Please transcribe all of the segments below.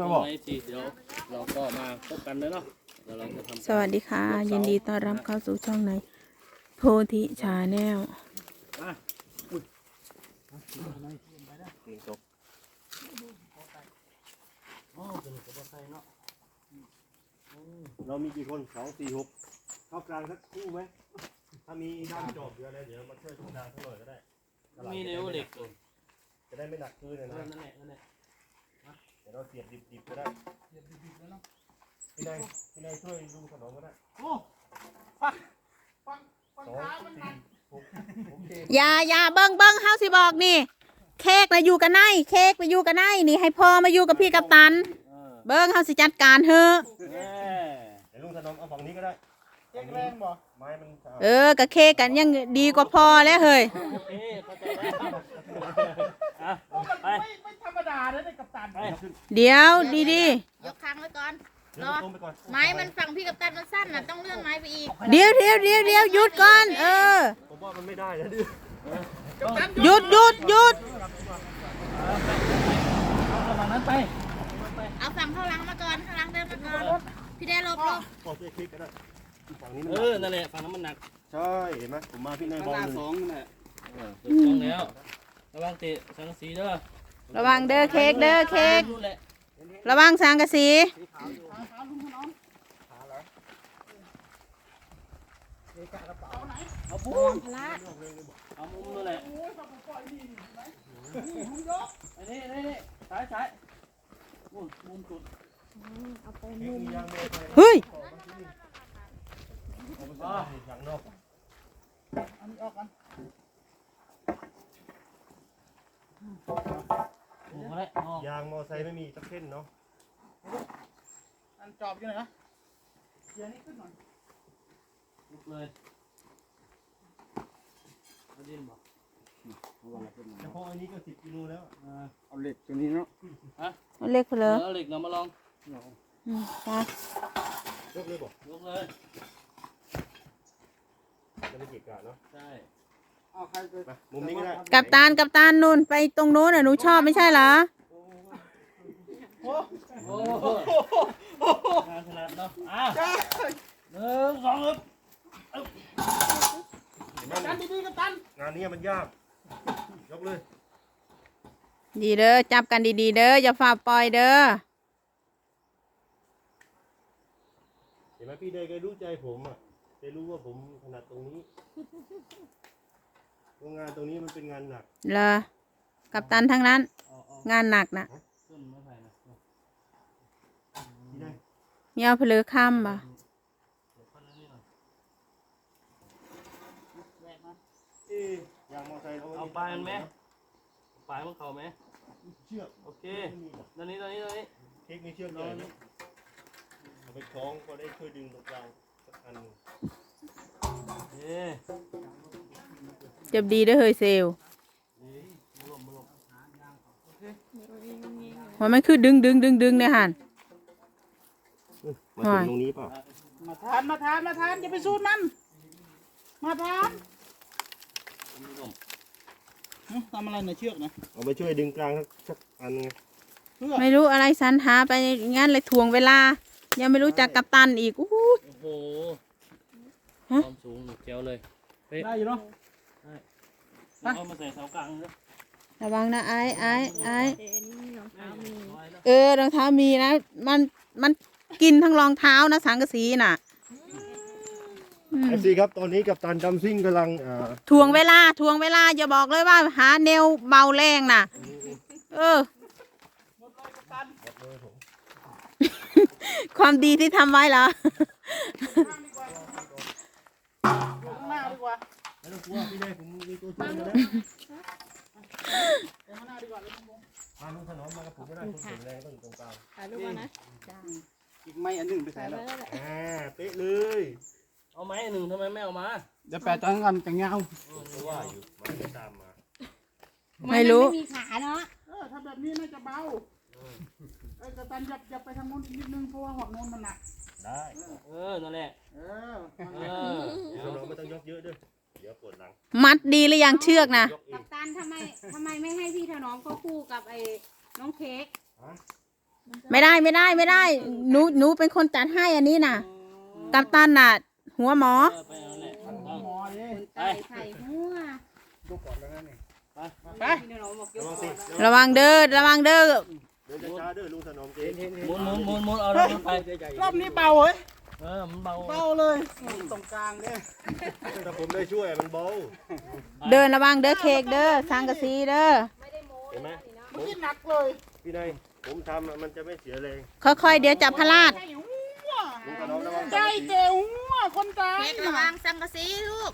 มาบอกไว้สิเดี๋ยวเราก็มาพบกันเลยเนาะเดี๋ยวเราจะทำสวัสดีค่ะ ยินดีต้อนรับเข้าสู่ช่องในโพธิชาแนลเรามีกี่คนสองสี่หกเข้ากลางสักคู่ไหมถ้ามีด้ามจอบเยอะแล้วเดี๋ยวมาช่วยทุกดางเท่าไหร่ก็ได้มีนิ้วเหล็กตัวจะได้ไม่หนักคืนเลยนะนั่นแหละนั่นแหละ เดี๋ยวเราเสียบดิบๆก็ได้พี่นายพี่นายช่วยลุงถนอมก็ได้โอ้ฟังฟังฟังสองเท้ามันหนัสี่กหกโอเคอย่าอย่าเบิ้งเบิ้งเฮาสิบอกนี่ เค้กนะอยู่กันไหนเค้กไปอยู่กันไหนนี่ให้พ่อมาอยู่กับพี่กับตัน เออเบิ้งเฮาสิจัดการเฮ้อแม่เดี๋ยวลุงถนอมเอาฝั่งนี้ก็ได้ เจ๊งแรงบ่ไม้มันสะอาดเออกับเค้กกันยังดีกว่าพ่อแล้วเฮ้ย โอเคเข้าใจแล้วอะโอ้มันไปไม่ไม่ธรรม ดาเลยในกัปตันไปเดี๋ยวดีดียกค้างไว้ก่อนเดี๋ยวเราต้มไปก่อนไม้มันฝั่งพี่กับตันมันสั้นนะต้องเลื่อนไม้ไปอีกๆเดี๋ยวเดี๋ยวเดี๋ยวเดี๋ยวหยุดก่อน เออผมว่ามันไม่ได้แล้วดิหยุดหยุดหยุดเอาฝั่งนั้นไปเอาฝั่งข้างหลังมาก่อนข้างหลังเดินมาก่อนพี่ได้หลบหลบขอช่วยคลิกก็ได้ฝั่งนี้มันเอหนัอกนั่นแหละฝั่งนั้นมันหนักใช่เห็นไหมผมมาพี่นายบอลหนึ่งเออถูกต้องแล้วระวังเตะสังกะสีเด้อ ระวังเด้อเค้กเด้อเค้กนู่นแหละระวังสังกะสีเอาปูนเอามุมนู่นแหละอันนี้อันนี้ซ้ายซ้ายนู่นมุมสุดเฮ้ยอ๋ออย่างนอกอันนี้ออกกัน มุมอะไรอ๋อยางมอไซค์ไม่มีสักเส้นเนาะอันจอบอยู่ไหนนะเดี๋ยวนี้ขึ้นหน่อยลุกเลยเอาดินบอกเฉพาะอันนี้ก็สิบกิโลแล้วเอาเหล็กตัวนี้เนาะเอาเล็กไปเลยเอาเหล็กนำมาลองอืมไปยกเลยบอกยกเลยจะไม่เกะกะเนาะ ใช่ เอาใครไปมามุมนี้ก็ได้กับตานกับตานนู่นไปตรงโน้นน่ะหนูชอบไม่ใช่เหรอโอ้โหงานขนาดเนาะอ้าวหนึ่งสองอึ๊บเห็นไหมกัปตันดีๆกัปตันงานนี้มันยาก ยกเลย ดีเด้อจับกันดีๆเด้ออย่าฝ่าปล่อยเด้อเห็นไหมพี่เดยแกรู้ใจผมอะแกรู้ว่าผมถนัดตรงนี้เพราะ งานตรงนี้มันเป็นงานหนักเลอกับตันทั้งนั้นเอาเอางานหนักนะขึ้นไม่ไผ่นะพี่ได้มีเอาเพลือค่ำบ่เดี๋ยวคนละนิดหน่อยเอ๊ะยางมอไซค์เราเอาปลายมันไหมปลายมันเข่าไหมเชือกโอเคไม่มีหรอกตอนนี้ตอนนี้ตอนนี้เค้กมีเชือกใหญ่ไหมเอาไปคล้องก็ได้ช่วยดึงตรงกลางสักอันหนึ่ง เอ๊ะเจ็บดีเด้อเฮ้ยเซลลนี่บุลมบุลมว่ามันคือดึงดึงดึงดึงเนี่ยหันมาถึงตรงนี้เปล่ามาทานมาทานมาทานอย่าไปสูดมัน มาทานบุลมหึทำอะไรในเชือกนะเอาไปช่วยดึงกลางสักสักอันไงเพื่อไม่รู้อะไรสรรหาไปงั้นเลยถ่วงเวลา ยังไม่รู้จักกับตันอีกอู้หูโอ้โหฮะความสูงหนุกเจียวเลยได้อยู่เนาะ เอามาใส่เสากลางเลยระวังนะไอ้ไอ้ไอ้เอ็นรองเท้ามีร้อยแล้วเออรองเท้ามีนะ มันมันกินทั้งรองเท้านะสังกะสีน่ะอืมเอฟซีครับตอนนี้กับตันดัมซิ่งกำลังอ่าถ่วงเวลาถ่วงเวลาอย่าบอกเลยว่าหาแนวเบาแรงน่ะ เออ ความดีที่ทำไว้เหรอ อยู่ข้างหน้าดีกว่า ไม่ ต้องกลัวพี่ได้ผมมีตัวช่วยมาแล้วเดี๋ยวข้างหน้าดีกว่าเลยครับผมพาลุงถนอมมากับผมก็ได้คนแข็งแรงต้องอยู่ตรงกลางถ่ายรูปก่อนนะอีกไม้อันหนึ่งไปใส่แล้วอ่าเป๊ะเลย เอาไม้หนึ่งทำไมไม่เอามาเดี๋ยวแปะจังกันจังเงาเพราะว่าอยู่มาไม่ตามมา ไม่รู้นไม่มีขาเนาะเออถ้าแบบนี้น่าจะเบาเออกัปตันอย่าอย่าไปทางโน้นอีกนิดนึงเพราะว่าหัวโน้นมันหนักได้ เออนั่นแหละ เออเออเดี๋ยวเราไม่ต้องยกเยอะด้วย เดี๋ยวปวดหลังมัดดีหรือยังเชือกนะยกเอกัง ปตันทำไมทำไมไม่ให้พี่ถนอมเขาคู่กับไอ้น้องเค้กฮะไม่ได้ไม่ได้ไม่ได้หนูหนูเป็นคนจัดให้อันนี้น่ะกัปตันน่ะ หัวหมอ เออไปเอาแหละเอาหมอดิไก่ไข่หัวดูก่อนแล้วนะนี่ไประวังสิระวังเด้อระวังเด้อ เดินช้าๆเด้อลุงถนอมเกเห็นเห็นเห็นหมุนหมุนหมุนหมุนเอารถมันไปใหญ่รอบนี้เบาเฮ้ย เออมันเบาเบาเลยตรงกลางเนี่ยถ้าผมได้ช่วยมันเบาเดินระวังเด้อเค้กเด้อสังกะสีเด้อเห็นไหมเมื่อกี้หนักเลยพี่นายผมทำอะมันจะไม่เสียแรงค่อยๆเดี๋ยวจับพลาดไก่หัวลุงถนอมระวังไก่เก๋หัวคนตายเค้กระวังสังกะสีลูก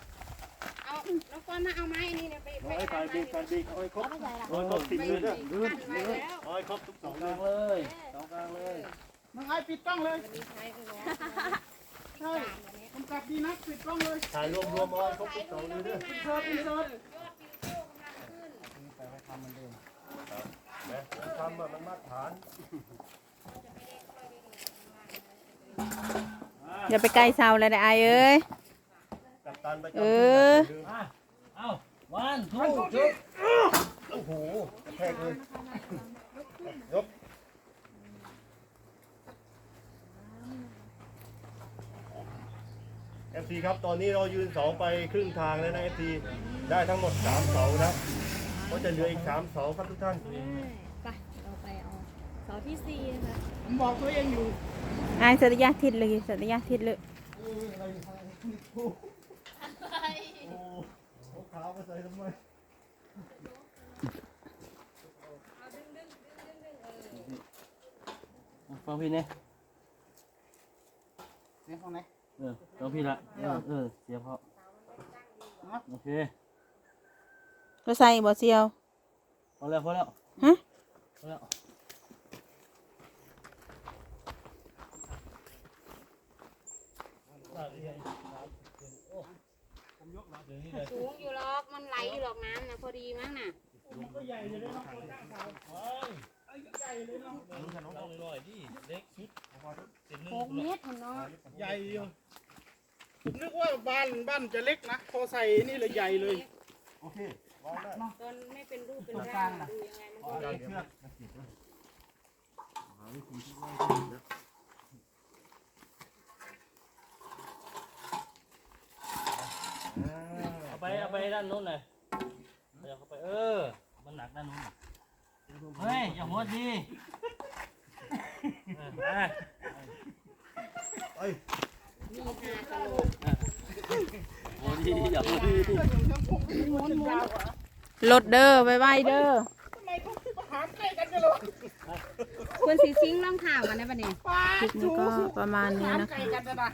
เอาแล้วก็มาเอาไม้นี่เนี่ยไปไปเอาไอ้เอาสายไม้บีบสายบีบเอาไอ้ครบเอาไอ้ครบสิบเลยเด้อกันไว้แล้วเอาไอ้ครบทุกสองกเลลายงเลยสองกลางเลยน้องไอ้ปิดกล้องเลย ใช่ผมกลับดีนะปิดกล้องเลย ถ่ายรวมรวมๆเอาไอ้ครบทุกสองเลยเด้อเชิญอินเสิร์ตนะผมทำอะมันมาตรฐานอย่าไปใกล้เสาเลยนะไอายเอ้ย กับตันประจำเอที่อดักมาเอาวันทูจุดโอ้โหกระแทกเลยย เอฟซีครับตอนนี้เรายืนเสาไปครึ่งทางแล้วนะเอฟซีได้ทั้งหมดสามเสานะก็จะเหลืออีกสามเสาครับทุกท่านไปเราไปเอาเสาที่สี่นะคะผมบอกตัวเองอยู่ไอายสัตยาทิศเลยสัตยาทิศเลยขาวมาใส่ทำไมฟังพี่เนี่ยเสียงของไหน เออฟังพี่ละเออเออเสียเพราะโอเคก็ใส่บ่เซียวพอแล้วพอแล้วฮะพอแล้วสูงอยู่หรอก มันไหลอยู่หรอกน้ำนะพอดีมั้งน่ะมันก็ใหญ่เลยนะน้องคนตั้งเขาไอ้ใหญ่เลยน้องหกเมตรเนาะใหญ่อยู่ ผมนึกว่าบ้านบ้านจะเล็กนะ พอใส่นี่เลยใหญ่เลย โอเควางได้ตอนไม่เป็นรูปเป็นร่างดูยังไงมันก็การเล็กเชือกมาติดนะหาวิธีที่ง่ายที่สุดนะเอาไปเอาไปด้านนู้นเลยเดี๋ยวเข้าไปเออ มันหนักด้านนู้นน่ะเฮ้ยอย่าหัวดีเออไปเอ้ยมีห้ากะโหลกหัวดี อย่าหัวดีรถเด้อไว้ไว้เด้อทำไมเขาคิดมาหามใกล้กันกันเลยวะควรสีซิงร่องข่าวกันนะบัดนี้ป้าคลิปนี้ก็ประมาณนี้หามนะไกลคะกันนะนะ